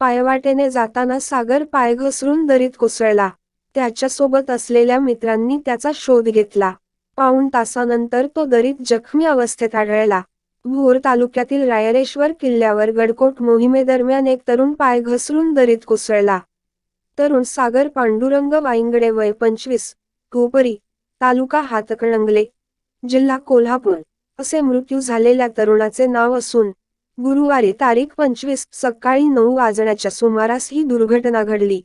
पायवाटेने जाताना सागर पाय घसरून दरीत कोसळला. त्याच्यासोबत असलेल्या मित्रांनी त्याचा शोध घेतला. पाऊण तासानंतर तो दरीत जखमी अवस्थेत आढळला. भोर तालुक्यातील रायरेश्वर किल्ल्यावर गडकोट मोहिमेदरम्यान एक तरुण पाय घसरून दरीत कोसळला. तरुण सागर पांडुरंग वाईंगडे वय पंचवीस गोपरी तालुका हातकणंगले जिल्हा कोल्हापूर असे मृत्यू झालेल्या तरुणाचे नाव असून गुरुवारी तारीख पंचवीस सकाळी नऊ वाजण्याच्या सुमारास ही दुर्घटना घडली.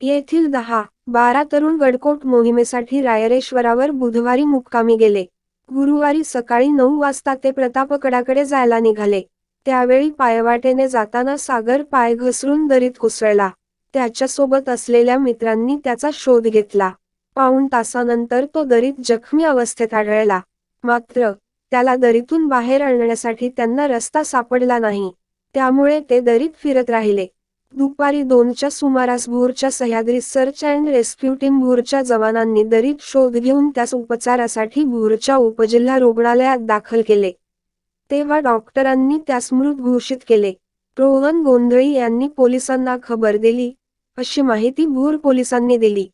येथील दहा बारा तरुण गडकोट मोहिमेसाठी रायरेश्वरावर बुधवारी मुक्कामी गेले. गुरुवारी सकाळी नऊ वाजता ते प्रतापकडाकडे जायला निघाले. त्यावेळी पायवाटेने जाताना सागर पाय घसरून दरीत कोसळला त्याच्यासोबत असलेल्या मित्रांनी त्याचा शोध घेतला. पाऊण तासानंतर तो दरीत जखमी अवस्थेत आढळला. मात्र त्याला दरीतून बाहेर आणण्यासाठी त्यांना रस्ता सापडला नाही. त्यामुळे ते दरीत फिरत राहिले. दुपारी दोनच्या सुमारास भोरच्या Sahyadri search and rescue team भोरच्या जवानांनी दरीत शोध घेऊन त्यास उपचारासाठी भोरच्या उपजिल्हा रुग्णालयात दाखल केले. तेव्हा डॉक्टरांनी त्यास मृत घोषित केले. रोहन गोंधळी यांनी पोलिसांना खबर दिली. अशी माहिती भोर पोलिसांनी दिली.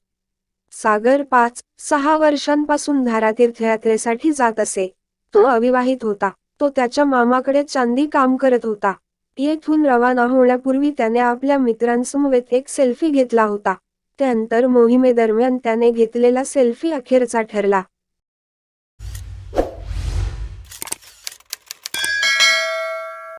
सागर पाच सहा वर्षांपासून धारातीर्थयात्रेसाठी जात असे. तो अविवाहित होता. तो त्याच्या मामाकडे चांदी काम करत होता. येथून रवाना होण्यापूर्वी त्याने आपल्या मित्रांसमवेत एक सेल्फी घेतला होता. त्यानंतर मोहिमेदरम्यान त्याने घेतलेला सेल्फी अखेरचा ठरला.